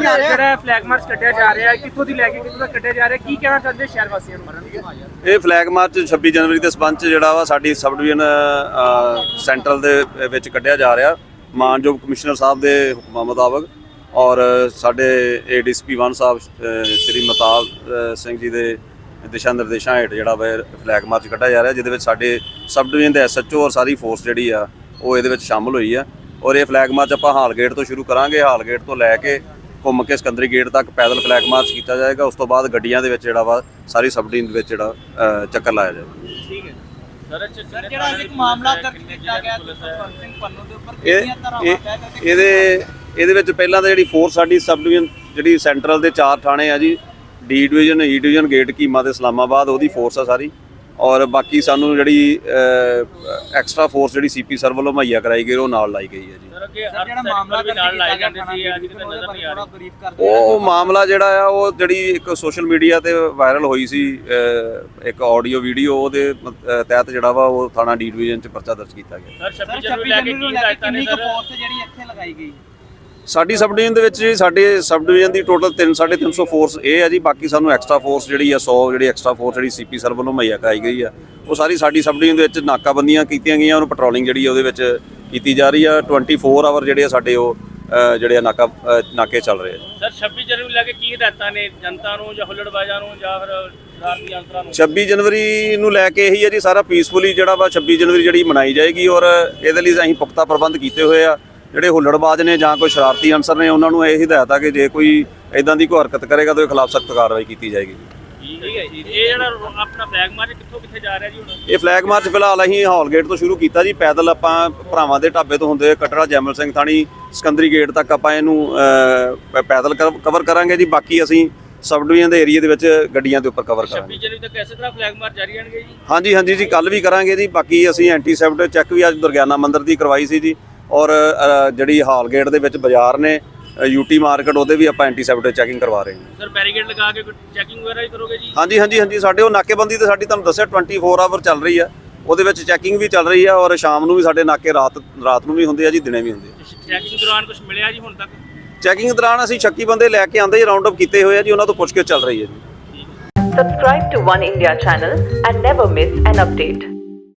ਜਿਹੜਾ flag March ਕੱਢਿਆ ਜਾ ਰਿਹਾ ਹੈ? ਕਿੱਥੋਂ ਦੀ ਲੈ ਕੇ ਕਿੱਥੋਂ ਤੱਕ ਕੱਢਿਆ ਜਾ ਰਿਹਾ ਹੈ? ਕੀ ਕਹਿਣਾ ਚਾਹੁੰਦੇ ਸ਼ਹਿਰ ਵਾਸੀਆਂ ਨੂੰ? ਇਹ ਫਲੈਗ ਮਾਰਚ 26 ਜਨਵਰੀ ਦੇ ਸਬੰਧ ਚ ਜਿਹੜਾ ਵਾ ਸਾਡੀ ਸਬ ਡਿਵੀਜ਼ਨ ਸੈਂਟਰਲ ਦੇ ਵਿੱਚ ਕੱਢਿਆ ਜਾ ਰਿਹਾ। ਮਾਨਯੋਗ ਕਮਿਸ਼ਨਰ ਸਾਹਿਬ ਦੇ ਹੁਕਮਾਂ ਮੁਤਾਬਕ ਔਰ ਸਾਡੇ ਏਡੀਸੀਪੀ 1 ਸਾਹਿਬ ਸ਼੍ਰੀ ਮਤਾਬ ਸਿੰਘ ਜੀ ਦੇ ਦਿਸ਼ਾ ਨਿਰਦੇਸ਼ਾਂ ਹੇਠ ਜਿਹੜਾ ਵਾ ਫਲੈਗ ਮਾਰਚ ਕੱਢਿਆ ਜਾ ਰਿਹਾ ਜਿਹਦੇ ਵਿੱਚ ਸਾਡੇ ਸਬ ਡਿਵੀਜ਼ਨ ਦੇ ਐਸਐਚਓ ਔਰ ਸਾਰੀ ਫੋਰਸ ਜਿਹੜੀ ਆ ਉਹ ਇਹਦੇ ਵਿੱਚ ਸ਼ਾਮਲ ਹੋਈ ਆ। ਔਰ ਇਹ ਫਲੈਗ ਮਾਰਚ ਆਪਾਂ ਹਾਲ ਗੇਟ ਤੋਂ ਸ਼ੁਰੂ ਕਰਾਂਗੇ ਹਾਲ ਗੇਟ ਤੋਂ ਲੈ ਕੇ ਘੁੰਮ ਕੇ ਸਿਕੰਦਰੀ ਗੇਟ ਤੱਕ ਪੈਦਲ ਫਲੈਗ ਮਾਰਚ ਕੀਤਾ ਜਾਏਗਾ ਉਸ ਤੋਂ ਬਾਅਦ ਗੱਡੀਆਂ ਦੇ ਵਿੱਚ ਜਿਹੜਾ ਵਾ ਸਾਰੀ ਸਬ ਡਿਵੀਜ਼ਨ ਦੇ ਵਿੱਚ ਜਿਹੜਾ ਅ, ਚੱਕਰ ਲਾਇਆ ਜਾਏਗਾ। ਠੀਕ ਹੈ ਸਰ ਜਿਹੜਾ ਇੱਕ ਮਾਮਲਾ ਦਰਜ ਕੀਤਾ ਗਿਆ ਸੁਖਵੰਤ ਸਿੰਘ ਪੰਨੂ ਦੇ ਉੱਪਰ ਇਹ ਕਿੰਨੀਆਂ ਧਾਰਾਵਾਂ ਇਹ- ਕਰਕੇ ਇਹਦੇ ਇਹਦੇ ਵਿੱਚ ਪਹਿਲਾਂ ਤਾਂ ਜਿਹੜੀ ਫੋਰਸ ਸਾਡੀ ਸਬ ਡਿਵੀਜ਼ਨ ਜਿਹੜੀ ਸੈਂਟਰਲ ਦੇ ਚਾਰ ਥਾਣੇ ਆ ਜੀ D division E division gate keema ਤੇ ਇਸਲਾਮਾਬਾਦ ਉਹਦੀ ਫੋਰਸ ਆ ਸਾਰੀ। ਔਰ ਬਾਕੀ ਸਾਨੂੰ ਜਿਹੜੀ ਐਕਸਟਰਾ ਫੋਰਸ ਜਿਹੜੀ ਸੀਪੀ ਸਰ ਵੱਲੋਂ ਮੁਹੱਈਆ ਕਰਾਈ ਗਈ ਉਹ ਨਾਲ ਲਾਈ ਗਈ ਹੈ ਜੀ। ਸਰ ਅੱਗੇ ਸਰ ਜਿਹੜਾ ਮਾਮਲਾ ਦਰਜ ਨਾਲ ਲਾਏ ਕੀਤਾ ਜਾਂਦੇ ਗਿਆ ਸੀ ਅੱਜ ਥਾਣਾ ਕਿਤੇ ਉਹਦੇ ਨਜ਼ਰ ਬਾਰੇ ਨਹੀਂ ਆ ਥੋੜਾ ਰਹੀ ਬਰੀਫ ਕਰਦੇ ਉਹ ਮਾਮਲਾ ਜਿਹੜਾ ਆ ਉਹ ਜਿਹੜੀ ਇੱਕ ਸੋਸ਼ਲ ਮੀਡੀਆ ਤੇ ਵਾਇਰਲ ਹੋਈ ਸੀ ਇੱਕ ਆਡੀਓ ਵੀਡੀਓ ਉਹਦੇ ਤਹਿਤ ਜਿਹੜਾ ਵਾ ਉਹ ਥਾਣਾ ਡੀ ਡਿਵੀਜ਼ਨ ਚ ਪਰਚਾ ਦਰਜ ਕੀਤਾ ਗਿਆ। ਸਰ ਸਰ 26 26 ਜਨਵਰੀ ਲੈ ਕੇ ਕੀ ਲੈ ਕੇ ਹਦਾਇਤਾਂ ਨੇ ਕਿੰਨੀ ਕੁ ਸਰ? ਫੋਰਸ ਜਿਹੜੀ ਇੱਥੇ ਲਗਾਈ ਗਈ ਸਾਡੀ ਸਬ ਡਿਵੀਜ਼ਨ ਦੇ ਵਿੱਚ ਜੀ ਸਾਡੇ ਸਬ ਡਿਵੀਜ਼ਨ ਦੀ ਟੋਟਲ 3 350 ਫੋਰਸ ਇਹ ਹੈ ਜੀ ਬਾਕੀ ਸਾਨੂੰ ਐਕਸਟਰਾ ਫੋਰਸ ਜਿਹੜੀ ਆ 100 ਜਿਹੜੀ ਐਕਸਟਰਾ ਫੋਰਸ ਜਿਹੜੀ ਸੀਪੀ ਸਰ ਵੱਲੋਂ ਮੁਹੱਈਆ ਕਰਾਈ ਗਈ ਆ। ਉਹ ਸਾਰੀ ਸਾਡੀ ਸਬ ਡਿਵੀਜ਼ਨ ਦੇ ਵਿੱਚ ਨਾਕਾਬੰਦੀਆਂ ਕੀਤੀਆਂ ਗਈਆਂ ਉਹਨੂੰ ਪੈਟਰੋਲਿੰਗ ਜਿਹੜੀ ਉਹਦੇ ਵਿੱਚ ਕੀਤੀ ਜਾ ਰਹੀ ਆ। 24 ਆਵਰ ਜਿਹੜੇ ਆ ਸਾਡੇ ਉਹ ਜਿਹੜੇ ਨਾਕਾ ਨਾਕੇ ਚੱਲ ਰਹੇ ਆ ਸਰ 26 ਜਨਵਰੀ ਨੂੰ ਲੈ ਕੇ ਕੀ ਹਦਾਇਤਾਂ ਨੇ? ਜਨਤਾ ਨੂੰ ਜਾਂ ਹੁੱਲੜਬਾਜ਼ਾਂ ਨੂੰ ਜਾਂ ਫਿਰ ਸ਼ਰਾਰਤੀ ਅੰਸਰਾਂ ਨੂੰ? 26 ਜਨਵਰੀ ਨੂੰ ਲੈ ਕੇ ਇਹੀ ਹੈ ਜੀ ਸਾਰਾ ਪੀਸਫੁਲੀ ਜਿਹੜਾ ਵਾ 26 ਜਨਵਰੀ ਜਿਹੜੀ ਮਨਾਈ ਜਾਏਗੀ ਔਰ ਇਹਦੇ ਲਈ ਅਸੀਂ ਪੁਖਤਾ ਪ੍ਰਬੰਧ ਕੀਤੇ ਹੋਏ ਆ। ਜਿਹੜੇ ਹੁੱਲੜਬਾਜ਼ ਨੇ ਜਾਂ ਕੋਈ ਸ਼ਰਾਰਤੀ ਅਨਸਰ ਨੇ ਉਹਨਾਂ ਨੂੰ ਇਹ ਹਦਾਇਤ ਆ ਕਿ ਜੇ ਕੋਈ ਇਦਾਂ ਦੀ ਕੋਈ ਹਰਕਤ ਕਰੇਗਾ ਤਾਂ ਉਹਦੇ ਖਿਲਾਫ ਸਖਤ ਕਾਰਵਾਈ ਕੀਤੀ ਜਾਏਗੀ ਠੀਕ ਹੈ ਜੀ। ਇਹ ਜਿਹੜਾ ਆਪਣਾ ਫਲੈਗ ਮਾਰਚ ਕਿੱਥੋਂ ਕਿੱਥੇ ਜਾ ਰਿਹਾ ਜੀ ਹੁਣ? ਇਹ ਫਲੈਗ ਮਾਰਚ ਫਿਲਹਾਲ ਅਸੀਂ ਹਾਲ ਗੇਟ ਤੋਂ ਸ਼ੁਰੂ ਕੀਤਾ ਜੀ। ਪੈਦਲ ਆਪਾਂ ਭਰਾਵਾਂ ਦੇ ਢਾਬੇ ਤੋਂ ਹੁੰਦੇ ਕਟੜਾ ਜੈਮਲ ਸਿੰਘ ਥਾਣੀ ਸਿਕੰਦਰੀ ਗੇਟ ਤੱਕ ਆਪਾਂ ਇਹਨੂੰ ਪੈਦਲ ਕਵਰ ਕਰਾਂਗੇ ਜੀ। ਬਾਕੀ ਅਸੀਂ ਸਬ ਡਿਵੀਜ਼ਨ ਦੇ ਏਰੀਆ ਦੇ ਵਿੱਚ ਗੱਡੀਆਂ ਦੇ ਉੱਪਰ ਕਵਰ 26 ਕਰਾਂਗੇ ਜਨਵਰੀ ਤੱਕ ਇਸੇ ਤਰ੍ਹਾਂ ਫਲੈਗ ਮਾਰਚ ਜਾਰੀ ਰਹਿਣਗੇ ਜੀ? ਹਾਂਜੀ ਹਾਂਜੀ ਜੀ। ਕੱਲ ਵੀ ਕਰਾਂਗੇ ਜੀ। ਬਾਕੀ ਅਸੀਂ ਐਂਟੀ ਸੈਫਟ ਚੈੱਕ ਵੀ ਅੱਜ ਦੁਰਗਿਆਨਾ ਮੰਦਿਰ ਦੀ ਕਰਵਾਈ ਸੀ ਜੀ। ਔਰ ਜਿਹੜੀ ਹਾਲ ਗੇਟ ਦੇ ਵਿੱਚ ਬਾਜ਼ਾਰ ਨੇ ਯੂਟੀ ਮਾਰਕੀਟ ਉਹਦੇ ਵੀ ਆਪਾਂ ਐਂਟੀ ਸੈਫਟ ਚੈਕਿੰਗ ਕਰਵਾ ਰਹੇ ਹਾਂ। ਸਰ ਬੈਰੀਕੇਡ ਲਗਾ ਕੇ ਚੈਕਿੰਗ ਵਗੈਰਾ ਹੀ ਕਰੋਗੇ ਜੀ? ਹਾਂਜੀ ਹਾਂਜੀ ਹਾਂਜੀ ਸਾਡੇ ਉਹ ਨਾਕੇਬੰਦੀ ਤੇ ਸਾਡੀ ਤੁਹਾਨੂੰ ਦੱਸਿਆ 24 ਆਵਰ ਚੱਲ ਰਹੀ ਆ। ਉਹਦੇ ਵਿੱਚ ਚੈਕਿੰਗ ਵੀ ਚੱਲ ਰਹੀ ਆ ਔਰ ਸ਼ਾਮ ਨੂੰ ਵੀ ਸਾਡੇ ਨਾਕੇ ਰਾਤ ਰਾਤ ਨੂੰ ਵੀ ਹੁੰਦੇ ਆ ਜੀ ਦਿਨੇ ਵੀ ਹੁੰਦੇ ਆ। ਚੈਕਿੰਗ ਦੌਰਾਨ ਕੁਝ ਮਿਲਿਆ ਜੀ ਹੁਣ ਤੱਕ? ਚੈਕਿੰਗ ਦੌਰਾਨ ਅਸੀਂ ਸ਼ੱਕੀ ਬੰਦੇ ਲੈ ਕੇ ਆਂਦੇ ਜੀ ਰਾਉਂਡ ਅਪ ਕੀਤੇ ਹੋਏ ਆ ਜੀ ਉਹਨਾਂ ਤੋਂ ਪੁੱਛਗਿੱਛ ਚੱਲ ਰਹੀ ਹੈ ਜੀ। Subscribe to One India channel and never miss an update.